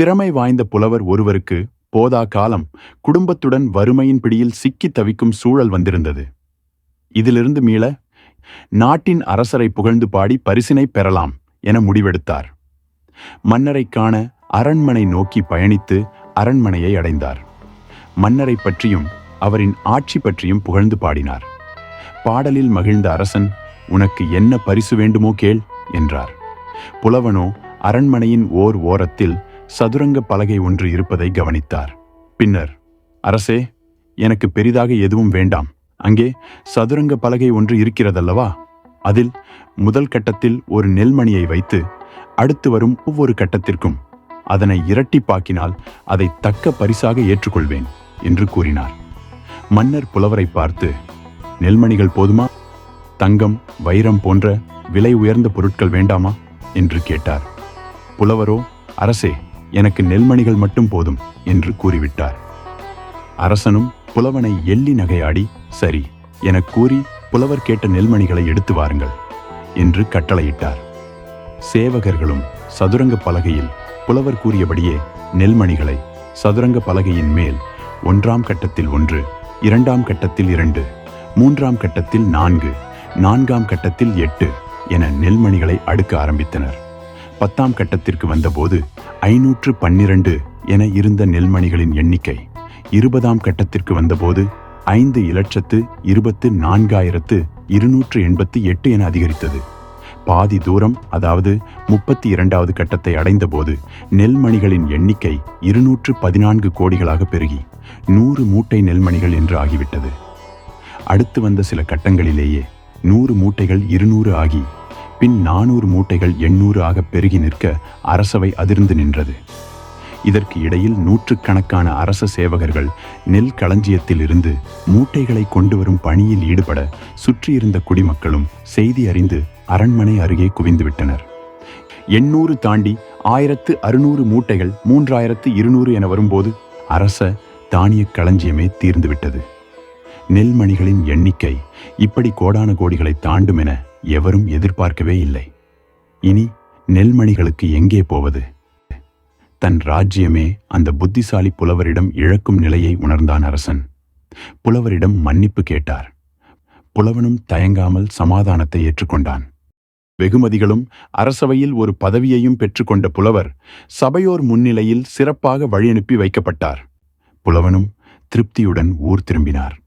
திறமை வாய்ந்த புலவர் ஒருவருக்கு போதா காலம் குடும்பத்துடன் வறுமையின் பிடியில் சிக்கித் தவிக்கும் சூழல் வந்திருந்தது. இதிலிருந்து மீள நாட்டின் அரசரை புகழ்ந்து பாடி பரிசினை பெறலாம் என முடிவெடுத்தார். மன்னரை காண அரண்மனை நோக்கி பயணித்து அரண்மனையை அடைந்தார். மன்னரை பற்றியும் அவரின் ஆட்சி பற்றியும் புகழ்ந்து பாடினார். பாடலில் மகிழ்ந்த அரசன் உனக்கு என்ன பரிசு வேண்டுமோ கேள் என்றார். புலவனோ அரண்மனையின் ஓர் ஓரத்தில் சதுரங்க பலகை ஒன்று இருப்பதை கவனித்தார். பின்னர் அரசே எனக்கு பெரிதாக எதுவும் வேண்டாம். அங்கே சதுரங்க பலகை ஒன்று இருக்கிறதல்லவா? அதில் முதல் கட்டத்தில் ஒரு நெல்மணியை வைத்து அடுத்து வரும் ஒவ்வொரு கட்டத்திற்கும் அதனை இரட்டிப்பாக்கினால் அதை தக்க பரிசாக ஏற்றுக்கொள்வேன் என்று கூறினார். மன்னர் புலவரை பார்த்து நெல்மணிகள் போதுமா? தங்கம் வைரம் போன்ற விலை உயர்ந்த பொருட்கள் வேண்டாமா? என்று கேட்டார். புலவரோ அரசே எனக்கு நெல்மணிகள் மட்டும் போதும் என்று கூறிவிட்டார். அரசனும் புலவனை எள்ளி நகையாடி சரி எனக் கூறி புலவர் கேட்ட நெல்மணிகளை எடுத்து வாருங்கள் என்று கட்டளையிட்டார். சேவகர்களும் சதுரங்க பலகையில் புலவர் கூறியபடியே நெல்மணிகளை சதுரங்க பலகையின் மேல் ஒன்றாம் கட்டத்தில் ஒன்று இரண்டாம் கட்டத்தில் இரண்டு மூன்றாம் கட்டத்தில் நான்கு நான்காம் கட்டத்தில் எட்டு என நெல்மணிகளை அடுக்க ஆரம்பித்தனர். பத்தாம் கட்டத்திற்கு வந்தபோது ஐநூற்று பன்னிரண்டு என இருந்த நெல்மணிகளின் எண்ணிக்கை இருபதாம் கட்டத்திற்கு வந்தபோது ஐந்து இலட்சத்து இருபத்து நான்காயிரத்து இருநூற்று எண்பத்தி எட்டு என அதிகரித்தது. பாதி தூரம் அதாவது முப்பத்தி இரண்டாவது கட்டத்தை அடைந்தபோது நெல்மணிகளின் எண்ணிக்கை இருநூற்று பதினான்கு கோடிகளாக பெருகி நூறு மூட்டை நெல்மணிகள் என்று ஆகிவிட்டது. அடுத்து வந்த சில கட்டங்களிலேயே நூறு மூட்டைகள் இருநூறு ஆகி பின் நானூறு மூட்டைகள் எண்ணூறு ஆக பெருகி நிற்க அரசவை அதிர்ந்து நின்றது. இதற்கு இடையில் நூற்றுக்கணக்கான அரச சேவகர்கள் நெல் களஞ்சியத்தில் இருந்து மூட்டைகளை கொண்டு வரும் பணியில் ஈடுபட சுற்றியிருந்த குடிமக்களும் செய்தி அறிந்து அரண்மனை அருகே குவிந்துவிட்டனர். எண்ணூறு தாண்டி ஆயிரத்து அறுநூறு மூட்டைகள் மூன்றாயிரத்து இருநூறு என வரும்போது அரச தானியக் களஞ்சியமே தீர்ந்துவிட்டது. நெல்மணிகளின் எண்ணிக்கை இப்படி கோடான கோடிகளை தாண்டும் என எவரும் எதிர்பார்க்கவே இல்லை. இனி நெல்மணிகளுக்கு எங்கே போவது? தன் ராஜ்யமே அந்த புத்திசாலி புலவரிடம் இழக்கும் நிலையை உணர்ந்தான் அரசன். புலவரிடம் மன்னிப்பு கேட்டார். புலவனும் தயங்காமல் சமாதானத்தை ஏற்றுக்கொண்டான். வெகுமதிகளும் அரசவையில் ஒரு பதவியையும் பெற்றுக்கொண்ட புலவர் சபையோர் முன்னிலையில் சிறப்பாக வழியனுப்பி வைக்கப்பட்டார். புலவனும் திருப்தியுடன் ஊர் திரும்பினார்.